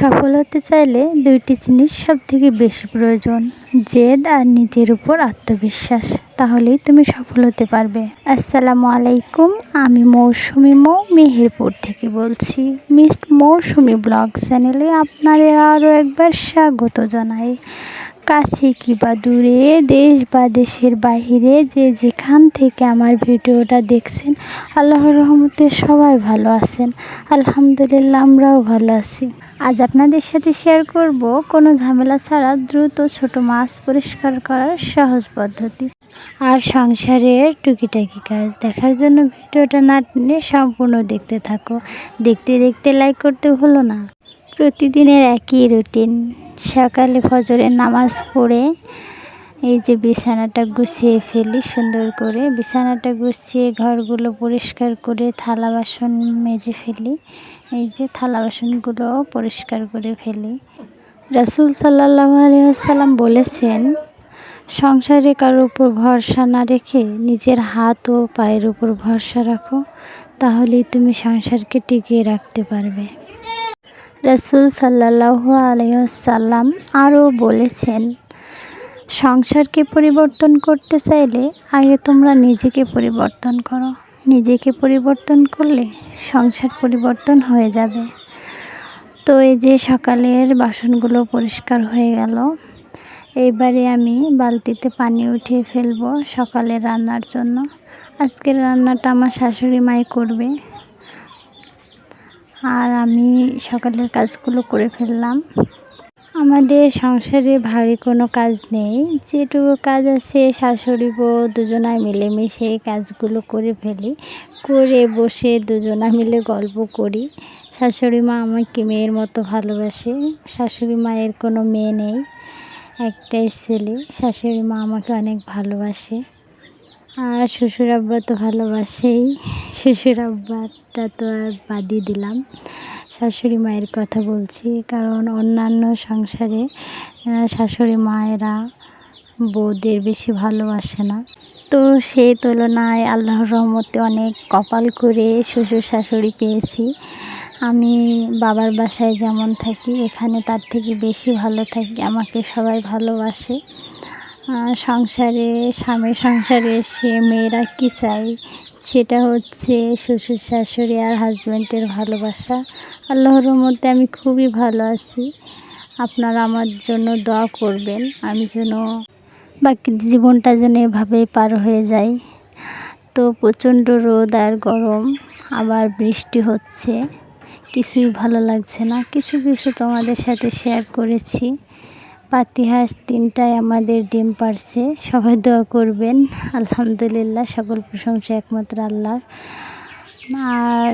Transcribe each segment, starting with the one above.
সফল হতে চাইলে দুইটি জিনিস সব থেকে বেশি প্রয়োজন, জেদ আর নিজের উপর আত্মবিশ্বাস। তাহলেই তুমি সফল হতে পারবে। আসসালামু আলাইকুম, আমি মৌসুমি মৌ, মেহেরপুর থেকে বলছি। মিস মৌসুমি ব্লগ চ্যানেলে আপনাদের আরও একবার স্বাগত জানাই। কাছে কি বা দূরে, দেশ বা দেশের বাহিরে, যে যেখান থেকে আমার ভিডিওটা দেখছেন, আল্লাহর রহমতে সবাই ভালো আছেন। আলহামদুলিল্লাহ, আমরাও ভালো আছি। আজ আপনাদের সাথে শেয়ার করব কোনো ঝামেলা ছাড়া দ্রুত ছোট মাছ পরিষ্কার করার সহজ পদ্ধতি। আর সংসারের টুকিটাকি কাজ দেখার জন্য ভিডিওটা না টেনে সম্পূর্ণ দেখতে থাকো। দেখতে দেখতে লাইক করতে হলো না। প্রতিদিনের একই রুটিন সকালে ফজরের নামাজ পড়ে এই যে বিছানাটা গুছিয়ে ফেলি সুন্দর করে। বিছানাটা গুছিয়ে ঘরগুলো পরিষ্কার করে থালা বাসন মেজে ফেলি। এই যে থালা বাসনগুলো পরিষ্কার করে ফেলি। রাসুল সাল্লাহ আলিয়াল্লাম বলেছেন, সংসারে কারোর উপর ভরসা না রেখে নিজের হাত ও পায়ের উপর ভরসা রাখো, তাহলেই তুমি সংসারকে টিকিয়ে রাখতে পারবে। রসুল সাল্লাহ আলাইসাল্লাম আরও বলেছেন, সংসারকে পরিবর্তন করতে চাইলে আগে তোমরা নিজেকে পরিবর্তন করো। নিজেকে পরিবর্তন করলে সংসার পরিবর্তন হয়ে যাবে। তো এই যে সকালের বাসনগুলো পরিষ্কার হয়ে গেল, এইবারে আমি বালতিতে পানি উঠিয়ে ফেলব সকালে রান্নার জন্য। আজকের রান্নাটা আমার শাশুড়ি মাই করবে। আর আমি সকালের কাজগুলো করে ফেললাম। আমাদের সংসারে ভারী কোনো কাজ নেই। যেটুকু কাজ আছে শাশুড়ি বউ দুজনায় মিলেমিশে কাজগুলো করে ফেলি। করে বসে দুজনা মিলে গল্প করি। শাশুড়ি মা আমাকে মেয়ের মতো ভালোবাসে। শাশুড়ি মায়ের কোনো মেয়ে নেই। একটাই ছেলে। শাশুড়ি মা আমাকে অনেক ভালোবাসে। আর শ্বশুর আব্বা তো ভালোবাসেই। শ্বশুর আব্বাটা তো আর বাদই দিলাম। শাশুড়ি মায়ের কথা বলছি, কারণ অন্যান্য সংসারে শাশুড়ি মায়েরা বউদের বেশি ভালোবাসে না। তো সেই তুলনায় আল্লাহর রহমতে অনেক কপাল করে শ্বশুর শাশুড়ি পেয়েছি। আমি বাবার বাসায় যেমন থাকি, এখানে তার থেকে বেশি ভালো থাকি, আমাকে সবাই ভালোবাসে। সংসারে, স্বামীর সংসারে এসে মেয়েরা কী চায়? সেটা হচ্ছে শ্বশুর শাশুড়ি আর হাজব্যান্ডের ভালোবাসা। আল্লাহর মধ্যে আমি খুবই ভালো আছি। আপনারা আমার জন্য দোয়া করবেন। আমি যেন বাকি জীবনটা যেন এভাবেই পার হয়ে যায়। তো প্রচণ্ড রোদ আর গরম, আবার বৃষ্টি হচ্ছে। কিছুই ভালো লাগছে না। কিছু কিছু তোমাদের সাথে শেয়ার করেছি। পাতিহাঁস তিনটায় আমাদের ডিম পারছে। সবাই দোয়া করবেন। আলহামদুলিল্লাহ, সকল প্রশংসা একমাত্র আল্লাহর। আর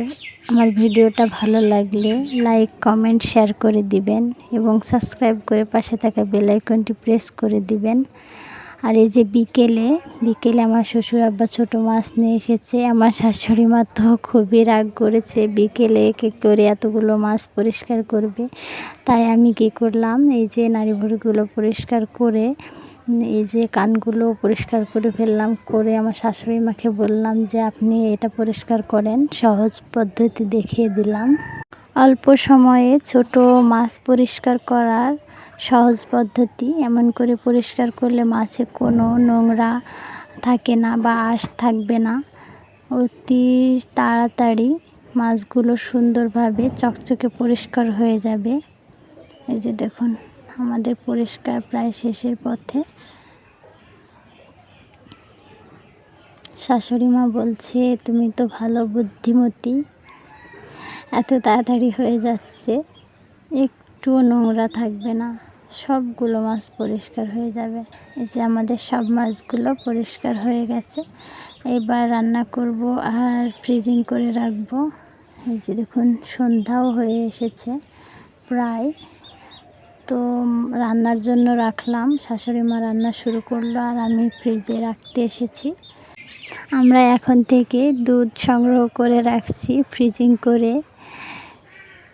আমার ভিডিওটা ভালো লাগলে লাইক, কমেন্ট, শেয়ার করে দিবেন এবং সাবস্ক্রাইব করে পাশে থাকা বেলাইকনটি প্রেস করে দিবেন। আর এই যে বিকেলে বিকেলে আমার শ্বশুর আব্বা ছোটো মাছ নিয়ে এসেছে। আমার শাশুড়ি মা তো খুবই রাগ করেছে, বিকেলে কে করে এতগুলো মাছ পরিষ্কার করবে। তাই আমি কী করলাম, এই যে নারী ভুড়িগুলো পরিষ্কার করে, এই যে কানগুলো পরিষ্কার করে ফেললাম, করে আমার শাশুড়ি মাকে বললাম যে, আপনি এটা পরিষ্কার করেন, সহজ পদ্ধতি দেখিয়ে দিলাম। অল্প সময়ে ছোট মাছ পরিষ্কার করার সহজ পদ্ধতি, এমন করে পরিষ্কার করলে মাছে কোনো নোংরা থাকে না বা আঁশ থাকবে না। অতি তাড়াতাড়ি মাছগুলো সুন্দরভাবে চকচকে পরিষ্কার হয়ে যাবে। এই যে দেখুন, আমাদের পরিষ্কার প্রায় শেষের পথে। শাশুড়ি মা বলছে, তুমি তো ভালো বুদ্ধিমতী। এত তাড়াতাড়ি হয়ে যাচ্ছে। একটুও নোংরা থাকবে না। সবগুলো মাছ পরিষ্কার হয়ে যাবে। এই যে আমাদের সব মাছগুলো পরিষ্কার হয়ে গেছে। এবার রান্না করব আর ফ্রিজিং করে রাখব। এই যে দেখুন, সন্ধ্যাও হয়ে এসেছে প্রায়। তো রান্নার জন্য রাখলাম। শাশুড়ি মা রান্না শুরু করল আর আমি ফ্রিজে রাখতে এসেছি। আমরা এখন থেকে দুধ সংগ্রহ করে রাখছি ফ্রিজিং করে।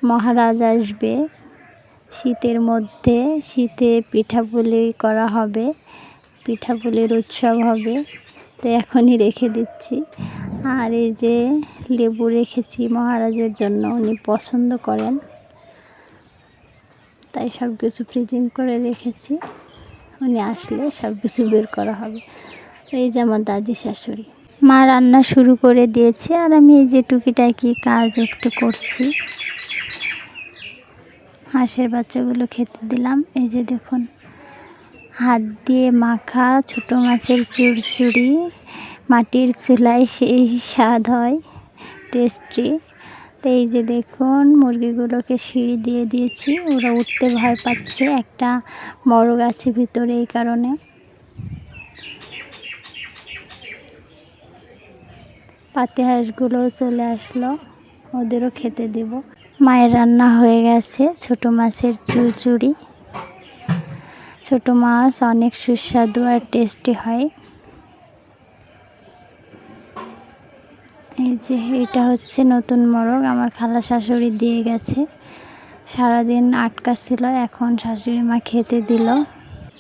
মহারাজ আসবে। শীতের মধ্যে শীতে পিঠাপুলি করা হবে পিঠাপুলির উৎসব হবে। তো এখনই রেখে দিচ্ছি। আর এই যে লেবু রেখেছি মহারাজের জন্য, উনি পছন্দ করেন। তাই সব কিছু ফ্রিজিং করে রেখেছি। উনি আসলে সব কিছু বের করা হবে। এই যে আমার দাদি শাশুড়ি। মা রান্না শুরু করে দিয়েছে, আর আমি এই যে টুকিটাকি কাজ একটু করছি। হাঁসের বাচ্চাগুলো খেতে দিলাম। এই যে দেখুন, হাত দিয়ে মাখা ছোটো মাছের চুরচুরি মাটির চুলায় সেই স্বাদ হয় টেস্টি তো এই যে দেখুন, মুরগিগুলোকে সিঁড়ি দিয়ে দিয়েছি, ওরা উঠতে ভয় পাচ্ছে একটা বড় আছে ভিতরে এই কারণে। পাতি হাঁসগুলো চলে আসলো, ওদেরও খেতে দেব। মায়ের রান্না হয়ে গেছে, ছোট মাছের চুচুড়ি ছোট মাছ অনেক সুস্বাদু আর টেস্টি হয়। এই যে, এটা হচ্ছে নতুন মোরগ, আমার খালা শাশুড়ি দিয়ে গেছে। সারাদিন আটকা ছিল, এখন শাশুড়ি মা খেতে দিল।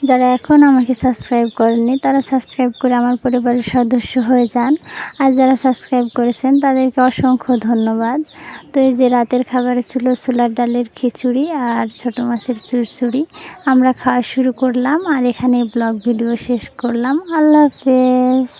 যারা এখন আমাকে সাবস্ক্রাইব করেননি, তারা সাবস্ক্রাইব করে আমার পরিবারের সদস্য হয়ে যান। আর যারা সাবস্ক্রাইব করেছেন, তাদেরকে অসংখ্য ধন্যবাদ। তো এই যে রাতের খাবার ছিল সোলার ডালের খিচুড়ি আর ছোট মাছের চুরচুড়ি, আমরা খাওয়া শুরু করলাম। আর এখানে ব্লগ ভিডিও শেষ করলাম। আল্লাহ হাফেজ।